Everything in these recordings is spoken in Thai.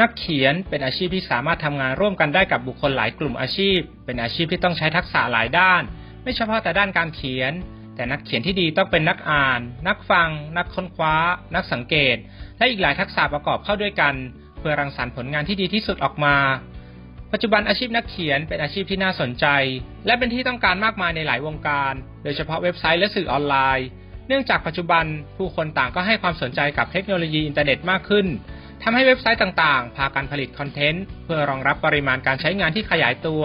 นักเขียนเป็นอาชีพที่สามารถทำงานร่วมกันได้กับบุคคลหลายกลุ่มอาชีพ เป็นอาชีพที่ต้องใช้ทักษะหลายด้าน ไม่เฉพาะแต่ด้านการเขียน แต่นักเขียนที่ดีต้องเป็นนักอ่าน นักฟัง นักค้นคว้า นักสังเกต และอีกหลายทักษะประกอบเข้าด้วยกัน เพื่อรังสรรค์ผลงานที่ดีที่สุดออกมา ปัจจุบันอาชีพนักเขียนเป็นอาชีพที่น่าสนใจ และเป็นที่ต้องการมากมายในหลายวงการ โดยเฉพาะเว็บไซต์และสื่อออนไลน์ เนื่องจากปัจจุบันผู้คนต่างก็ให้ความสนใจกับเทคโนโลยีอินเทอร์เน็ตมากขึ้น ทำให้เว็บไซต์ต่างๆ พากันผลิตคอนเทนต์เพื่อรองรับปริมาณการใช้งานที่ขยายตัว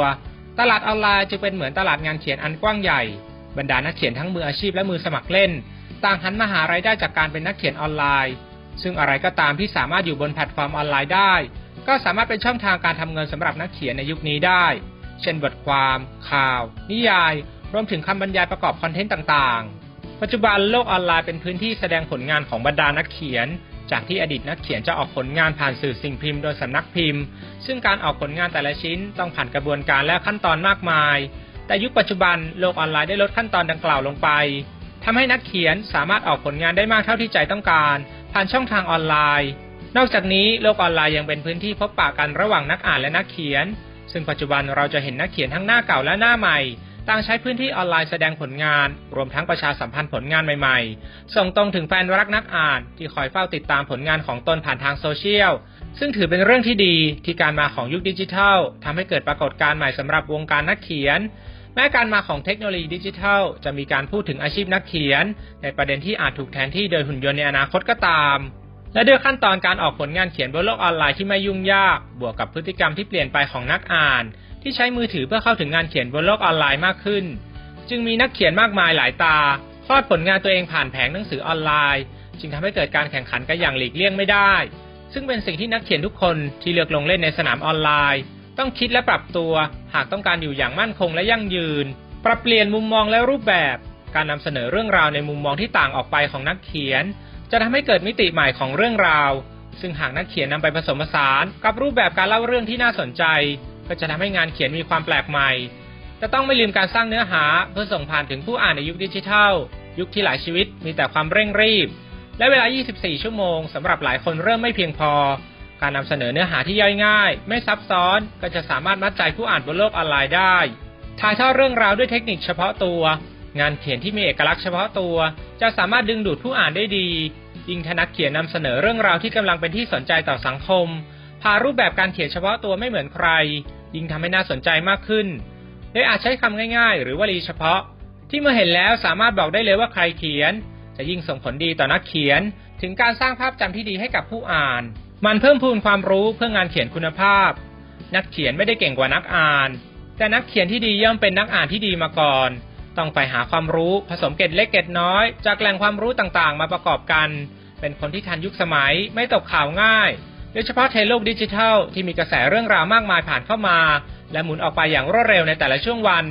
ตลาดออนไลน์จึงเป็นเหมือนตลาดงานเขียนอันกว้างใหญ่ บรรดานักเขียนทั้งมืออาชีพและมือสมัครเล่น ต่างหันมาหารายได้จากการเป็นนักเขียนออนไลน์ ซึ่งอะไรก็ตามที่สามารถอยู่บนแพลตฟอร์มออนไลน์ได้ ก็สามารถเป็นช่องทางการทำเงินสำหรับนักเขียนในยุคนี้ได้ เช่นบทความ ข่าว นิยาย รวมถึงคำบรรยายประกอบคอนเทนต์ต่างๆ ปัจจุบันโลกออนไลน์เป็นพื้นที่แสดงผลงานของบรรดานักเขียน จากที่อดีตนักเขียนจะออกผลงานผ่านสื่อสิ่งพิมพ์โดยสำนักพิมพ์ ซึ่งการออกผลงานแต่ละชิ้นต้องผ่านกระบวนการและขั้นตอนมากมาย แต่ยุคปัจจุบันโลกออนไลน์ได้ลดขั้นตอนดังกล่าวลงไปทำให้นักเขียนสามารถออกผลงานได้มากเท่าที่ใจต้องการ ผ่านช่องทางออนไลน์ นอกจากนี้โลกออนไลน์ยังเป็นพื้นที่พบปะกันระหว่างนักอ่านและนักเขียน ซึ่งปัจจุบันเราจะเห็นนักเขียนทั้งหน้าเก่าและหน้าใหม่ ต่างใช้พื้นที่ออนไลน์แสดงผลงาน รวมทั้งประชาสัมพันธ์ผลงานใหม่ๆ ส่งตรงถึงแฟนรักนักอ่าน ที่คอยเฝ้าติดตามผลงานของตนผ่านทางโซเชียล ซึ่งถือเป็นเรื่องที่ดีที่การมาของยุคดิจิทัลทำให้เกิดปรากฏการณ์ใหม่สำหรับวงการนักเขียน แม้การมาของเทคโนโลยีดิจิทัล จะมีการพูดถึงอาชีพนักเขียน ในประเด็นที่อาจถูกแทนที่โดยหุ่นยนต์ในอนาคตก็ตามและด้วยขั้นตอนการออกผลงานเขียนบนโลกออนไลน์ที่ไม่ยุ่งยาก บวกกับพฤติกรรมที่เปลี่ยนไปของนักอ่าน ที่ใช้มือถือเพื่อเข้าถึงงานเขียนบนโลกออนไลน์มากขึ้น จึงมีนักเขียนมากมายหลายตาคลอดผลงานตัวเองผ่านแผงหนังสือออนไลน์ จึงทำให้เกิดการแข่งขันกันอย่างหลีกเลี่ยงไม่ได้ ซึ่งเป็นสิ่งที่นักเขียนทุกคนที่เลือกลงเล่นในสนามออนไลน์ ต้องคิดและปรับตัว หากต้องการอยู่อย่างมั่นคงและยั่งยืน ปรับเปลี่ยนมุมมองและรูปแบบ การนำเสนอเรื่องราวในมุมมองที่ต่างออกไปของนักเขียน จะทำให้เกิดมิติใหม่ของเรื่องราว ซึ่งหากนักเขียนนำไปผสมผสาน กับรูปแบบการเล่าเรื่องที่น่าสนใจ ก็จะทำให้งานเขียนมีความแปลกใหม่จะต้องไม่ลืมการสร้างเนื้อหาเพื่อส่งผ่านถึงผู้อ่านในยุคดิจิทัล ยุคที่หลายชีวิตมีแต่ความเร่งรีบ และเวลา 24 ชั่วโมงสำหรับหลายคนเริ่มไม่เพียงพอ การนำเสนอเนื้อหาที่ย่อยง่าย ไม่ซับซ้อนก็จะสามารถมัดใจผู้อ่านบนโลกออนไลน์ได้ถ่ายทอดเรื่องราวด้วยเทคนิคเฉพาะตัว งานเขียนที่มีเอกลักษณ์เฉพาะตัว จะสามารถดึงดูดผู้อ่านได้ดี ยิ่งทนักเขียนนำเสนอเรื่องราวที่กำลังเป็นที่สนใจต่อสังคมพารูปแบบการเขียนเฉพาะตัวไม่เหมือนใคร ยิ่งทำให้น่าสนใจมากขึ้น โดยอาจใช้คำง่ายๆ หรือวลีเฉพาะ ที่เมื่อเห็นแล้วสามารถบอกได้เลยว่าใครเขียน จะยิ่งส่งผลดีต่อนักเขียน ถึงการสร้างภาพจำที่ดีให้กับผู้อ่าน มันเพิ่มพูนความรู้เพื่องานเขียนคุณภาพ นักเขียนไม่ได้เก่งกว่านักอ่าน แต่นักเขียนที่ดีย่อมเป็นนักอ่านที่ดีมาก่อน ต้องไปหาความรู้ผสมเกร็ดเล็กเกร็ดน้อย จากแหล่งความรู้ต่างๆ มาประกอบกัน เป็นคนที่ทันยุคสมัยไม่ตกข่าวง่าย โดยเฉพาะเทรนโลกดิจิทัลที่มีกระแสเรื่องราวมากมายผ่านเข้ามา และหมุนออกไปอย่างรวดเร็วในแต่ละช่วงวัน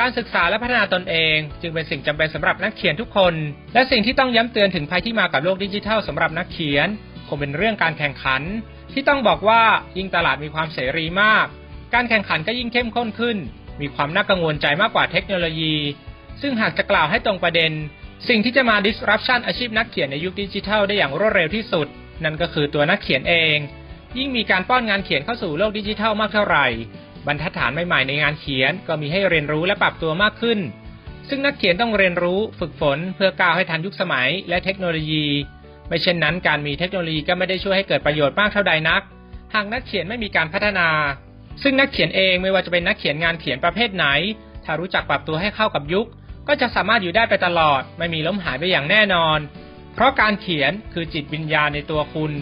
การศึกษาและพัฒนาตนเอง จึงเป็นสิ่งจำเป็นสำหรับนักเขียนทุกคน และสิ่งที่ต้องย้ำเตือนถึงภัยที่มากับโลกดิจิทัลสำหรับนักเขียน คงเป็นเรื่องการแข่งขัน ที่ต้องบอกว่ายิ่งตลาดมีความเสรีมาก การแข่งขันก็ยิ่งเข้มข้นขึ้น มีความน่ากังวลใจมากกว่าเทคโนโลยี ซึ่งหากจะกล่าวให้ตรงประเด็น สิ่งที่จะมา disruption อาชีพนักเขียนในยุคดิจิทัลได้อย่างรวดเร็วที่สุด นั่นก็คือตัวนักเขียนเอง ยิ่งมีการป้อนงานเขียนเข้าสู่โลกดิจิทัลมากเท่าไหร่ บรรทัดฐานใหม่ๆในงานเขียนก็มีให้เรียนรู้และปรับตัวมากขึ้น ซึ่งนักเขียนต้องเรียนรู้ฝึกฝนเพื่อก้าวให้ทันยุคสมัยและเทคโนโลยี ไม่เช่นนั้น การมีเทคโนโลยีก็ไม่ได้ช่วยให้เกิดประโยชน์มากเท่าใดนัก หากนักเขียนไม่มีการพัฒนา ซึ่งนักเขียนเองไม่ว่าจะเป็นนักเขียนงานเขียนประเภทไหน ถ้ารู้จักปรับตัวให้เข้ากับยุค ก็จะสามารถอยู่ได้ไปตลอด ไม่มีล้มหายไปอย่างแน่นอน เพราะการเขียนคือจิตวิญญาณในตัวคุณ